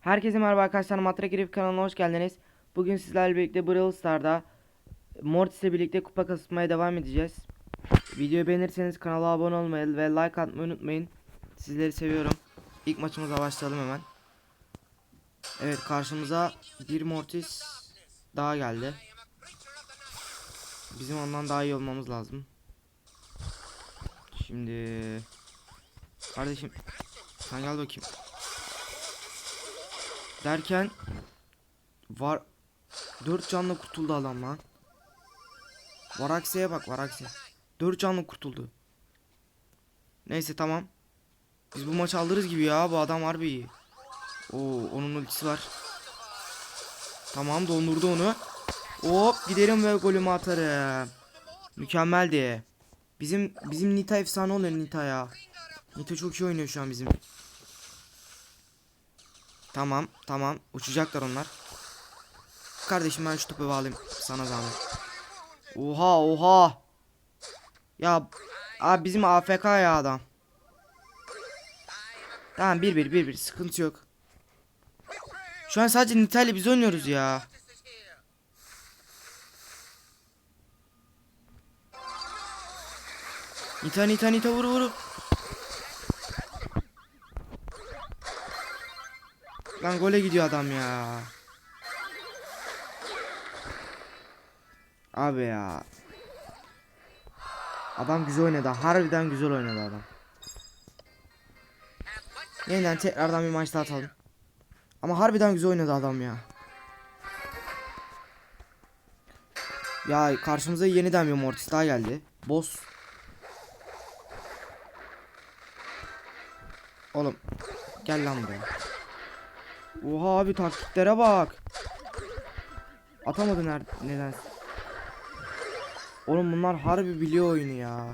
Herkese merhaba arkadaşlar Matra Grif kanalına hoş geldiniz. Bugün sizlerle birlikte Brawl Star'da Mortis ile birlikte kupa kasıtmaya devam edeceğiz. Videoyu beğenirseniz kanala abone olmayı ve like atmayı unutmayın. Sizleri seviyorum. İlk maçımıza başlayalım hemen. Evet karşımıza bir Mortis daha geldi. Bizim ondan daha iyi olmamız lazım. Şimdi kardeşim sen gel bakayım. Derken var 4 canlı kurtuldu adam lan. Varaksi'ye bak Varaksi. 4 canlı kurtuldu. Neyse tamam. Biz bu maçı alırız gibi ya bu adam harbi iyi. Oo onun ultisi var. Tamam dondurdu onu. Hop giderim ve golümü atarım. Mükemmeldi. Bizim bizim Nita efsane oluyor Nita ya. Nita çok iyi oynuyor şu an bizim. Tamam tamam uçacaklar onlar. Kardeşim ben şu topu bağlayayım sana zahmet. Oha oha. Ya abi bizim AFK ya adam. Tamam 1 1 1 1 sıkıntı yok. Şu an sadece Nita ile biz oynuyoruz ya. Nita Nita Nita vur vur. Lan gole gidiyor adam ya. Abi ya. Adam güzel oynadı. Harbiden güzel oynadı adam. Yeniden tekrardan bir maç daha atalım. Ama harbiden güzel oynadı adam ya. Ya karşımıza yeniden bir Mortis daha geldi. Boss. Oğlum gel lan buraya. Oha abi taktiklere bak. Atamadı ner neden? Oğlum bunlar harbi biliyor oyunu ya.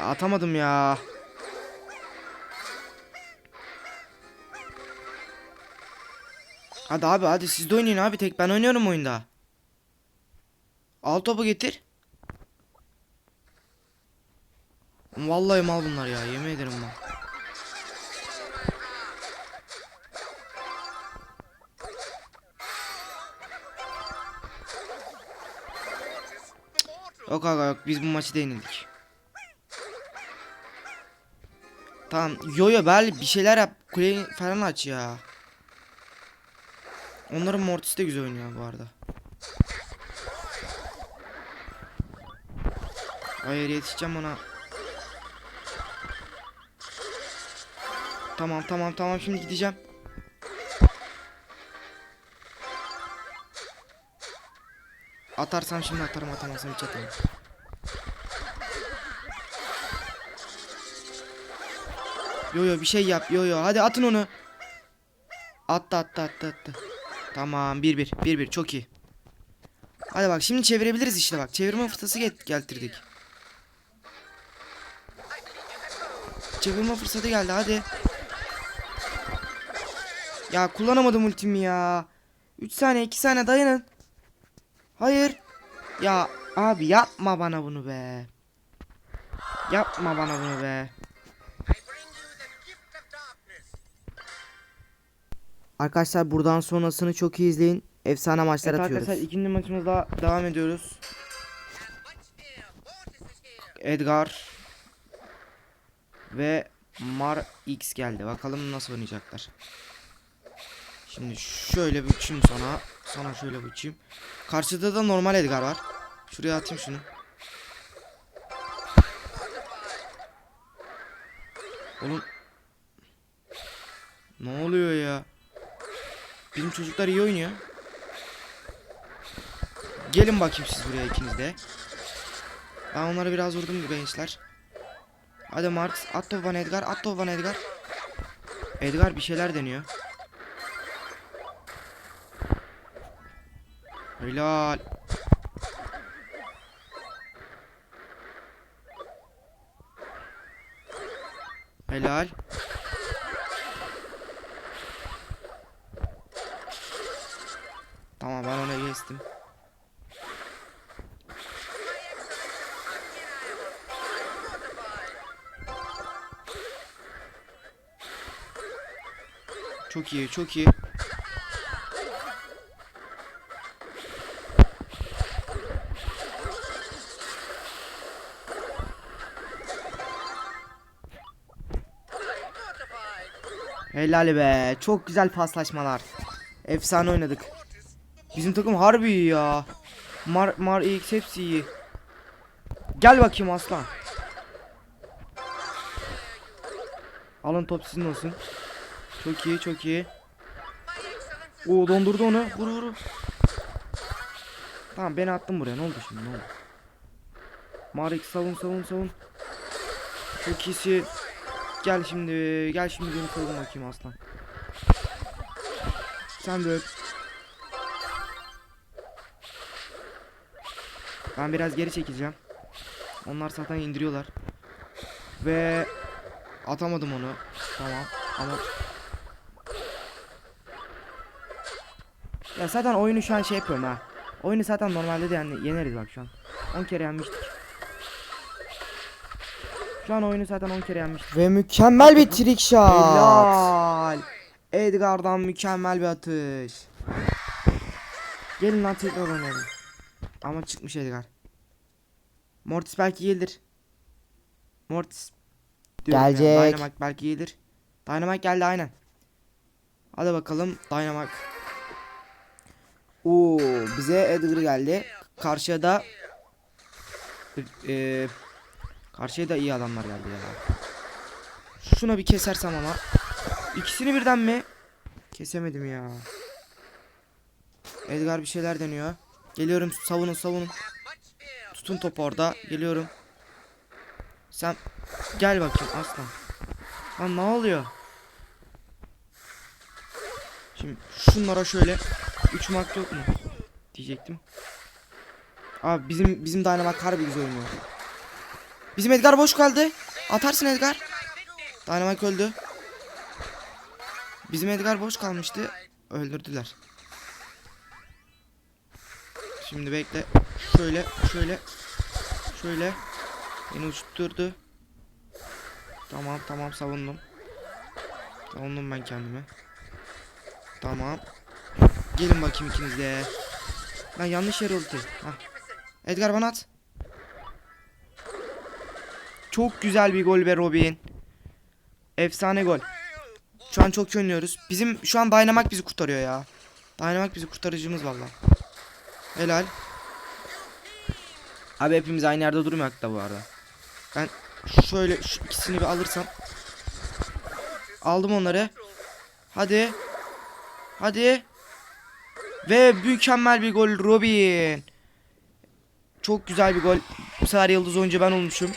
Mortally wounded. Hadi abi hadi siz de oynayın abi tek ben oynuyorum oyunda. Al topu getir. Vallahi mal bunlar ya yemin ederim mal. Yok aga yok biz bu maçı da yenildik. Tamam yo yo bel bir şeyler yap kuleyi falan aç ya. Onların Mortis de güzel oynuyor bu arada. Hayır yetişeceğim ona. Tamam tamam tamam şimdi gideceğim. Atarsam şimdi atarım atamazsam hiç atamam. Yo yo bir şey yap yo yo hadi atın onu. Attı attı attı attı. Tamam 1 1 1 1 çok iyi. Hadi bak şimdi çevirebiliriz işte bak. Çevirme fırsatı get getirdik. Çevirme fırsatı geldi hadi. Ya kullanamadım ultimi ya. 3 saniye 2 saniye dayanın. Hayır. Ya abi yapma bana bunu be. Yapma bana bunu be. Arkadaşlar buradan sonrasını çok iyi izleyin. Efsane maçlar atıyoruz. Arkadaşlar ikinci maçımızda devam ediyoruz. Edgar ve Mar X geldi. Bakalım nasıl oynayacaklar. Şimdi şöyle bir uçayım sana. Sana şöyle bir uçayım. Karşıda da normal Edgar var. Şuraya atayım şunu. Oğlum. Ne oluyor ya? Bizim çocuklar iyi oynuyor. Gelin bakayım siz buraya ikiniz de. Ben onları biraz vurdum gençler. Hadi Marx at topu bana Edgar at topu bana Edgar. Edgar bir şeyler deniyor. Helal. Helal. kestim. Çok iyi, çok iyi. Helal be. Çok güzel paslaşmalar. Efsane oynadık. Bizim takım harbi iyi ya. Mar Mar X hepsi iyi. Gel bakayım aslan. Alın top sizin olsun. Çok iyi çok iyi. Oo dondurdu onu. Vur vur. Tamam beni attın buraya. Ne oldu şimdi? Ne oldu? Marik savun savun savun. Çok iyisin. Gel şimdi. Gel şimdi beni savun bakayım aslan. Sen de. Ben biraz geri çekileceğim. Onlar zaten indiriyorlar. Ve atamadım onu. Tamam. Ama Ya zaten oyunu şu an şey yapıyorum ha. Oyunu zaten normalde de yani yeneriz bak şu an. 10 kere yenmiştik. Şu an oyunu zaten 10 kere yenmiştik. Ve mükemmel bir trick shot. Helal. Edgar'dan mükemmel bir atış. Gelin lan tekrar oynayalım. Ama çıkmış Edgar. Mortis belki gelir. Mortis. diyorum ya, Gelecek. Dynamite belki gelir. Dynamite geldi aynen. Hadi bakalım Dynamite. Oo bize Edgar geldi. Karşıya da eee karşıya da iyi adamlar geldi ya. Şuna bir kesersem ama. İkisini birden mi? Kesemedim ya. Edgar bir şeyler deniyor. Geliyorum savunun savunun. Tutun topu orada. Geliyorum. Sen gel bakayım aslan. Lan ne oluyor? Şimdi şunlara şöyle 3 mark yok mu? Diyecektim. Abi bizim bizim Dynamite harbi güzel oynuyor. Bizim Edgar boş kaldı. Atarsın Edgar. Dynamite öldü. Bizim Edgar boş kalmıştı. Öldürdüler. Şimdi bekle. Şöyle, şöyle. Şöyle. Beni uçturdu. Tamam, tamam savundum. Savundum ben kendimi. Tamam. Gelin bakayım ikiniz de. Lan yanlış yere oldu. Hah. Edgar bana at. Çok güzel bir gol be Robin. Efsane gol. Şu an çok iyi oynuyoruz. Bizim şu an Dynamite bizi kurtarıyor ya. Dynamite bizi kurtarıcımız valla. Helal. Abi hepimiz aynı yerde durmayak da bu arada. Ben şöyle şu ikisini bir alırsam. Aldım onları. Hadi. Hadi. Ve mükemmel bir gol Robin. Çok güzel bir gol. Bu sefer yıldız oyuncu ben olmuşum.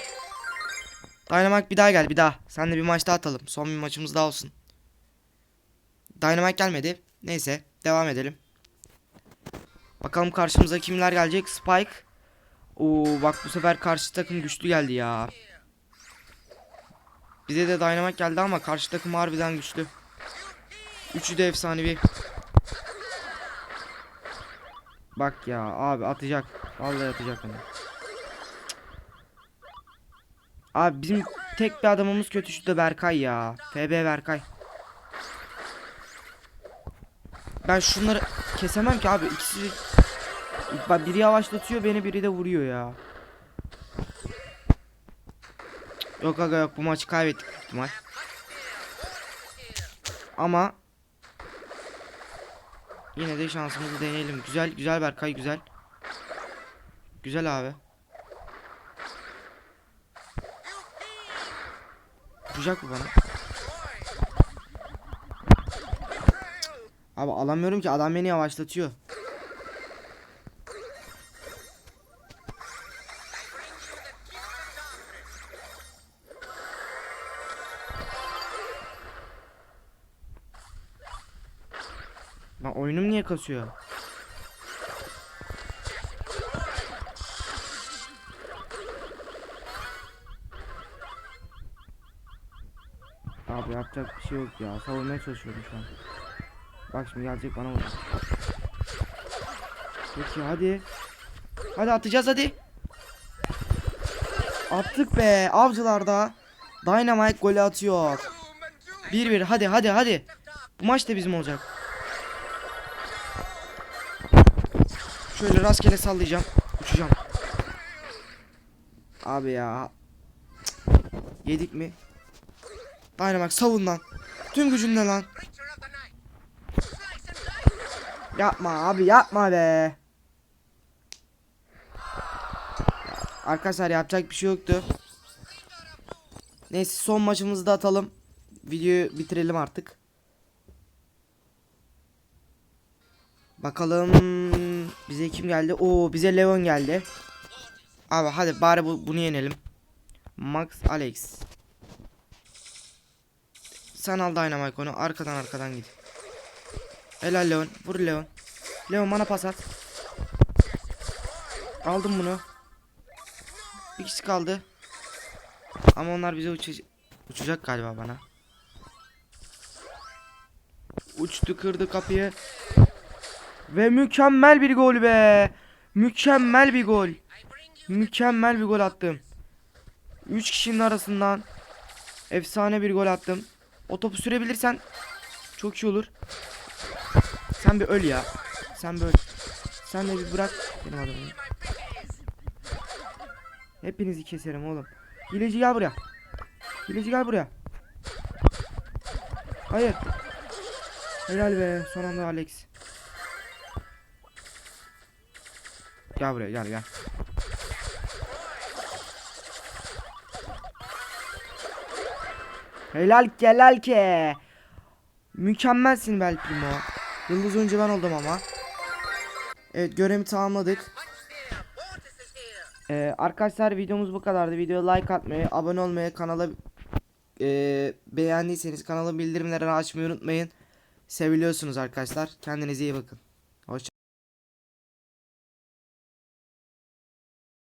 Dynamite bir daha gel bir daha. Seninle bir maç daha atalım. Son bir maçımız daha olsun. Dynamite gelmedi. Neyse devam edelim. Bakalım karşımıza kimler gelecek. Spike. Oo bak bu sefer karşı takım güçlü geldi ya. Bize de Dynamite geldi ama karşı takım harbiden güçlü. Üçü de efsanevi. Bak ya abi atacak. Vallahi atacak onu. Abi bizim tek bir adamımız kötü şu da Berkay ya. FB Berkay. Ben şunları kesemem ki abi. İkisi Bak biri yavaşlatıyor beni biri de vuruyor ya. Yok aga yok bu maçı kaybettik büyük ihtimal. Ama yine de şansımızı deneyelim. Güzel güzel Berkay güzel. Güzel abi. Vuracak mı bana? Abi alamıyorum ki adam beni yavaşlatıyor. Lan oyunum niye kasıyor? Abi yapacak bir şey yok ya. Savunmaya çalışıyorum şu an. Bak şimdi gelecek bana vuracak. Peki hadi. Hadi atacağız hadi. Attık be avcılarda. Dynamite golü atıyor. 1-1 hadi hadi hadi. Bu maç da bizim olacak. Şöyle rastgele sallayacağım. Uçacağım. Abi ya. Yedik mi? Dynamax savun lan. Tüm gücünle lan. Yapma abi yapma be. Arkadaşlar yapacak bir şey yoktu. Neyse son maçımızı da atalım. Videoyu bitirelim artık. Bakalım bize kim geldi? Oo bize Leon geldi. Abi hadi bari bu, bunu yenelim. Max Alex. Sen al Dynamite onu arkadan arkadan git. Helal Leon. Vur Leon. Leon bana pas at. Aldım bunu. Bir kişi kaldı. Ama onlar bize uçacak, uçacak galiba bana. Uçtu kırdı kapıyı. Ve mükemmel bir gol be. Mükemmel bir gol. Mükemmel bir gol attım. 3 kişinin arasından efsane bir gol attım. O topu sürebilirsen çok iyi olur. Sen bir öl ya. Sen bir öl. Sen de bir bırak benim adamımı. Hepinizi keserim oğlum. Hileci gel buraya. Hileci gel buraya. Hayır. Helal be. Son anda Alex. Gel buraya gel gel. Helal helal ke. Mükemmelsin Bel Primo. Yıldız önce ben oldum ama. Evet görevimi tamamladık. Ee, arkadaşlar videomuz bu kadardı. Videoya like atmayı, abone olmayı, kanala ee, beğendiyseniz kanala bildirimleri açmayı unutmayın. Seviliyorsunuz arkadaşlar. Kendinize iyi bakın.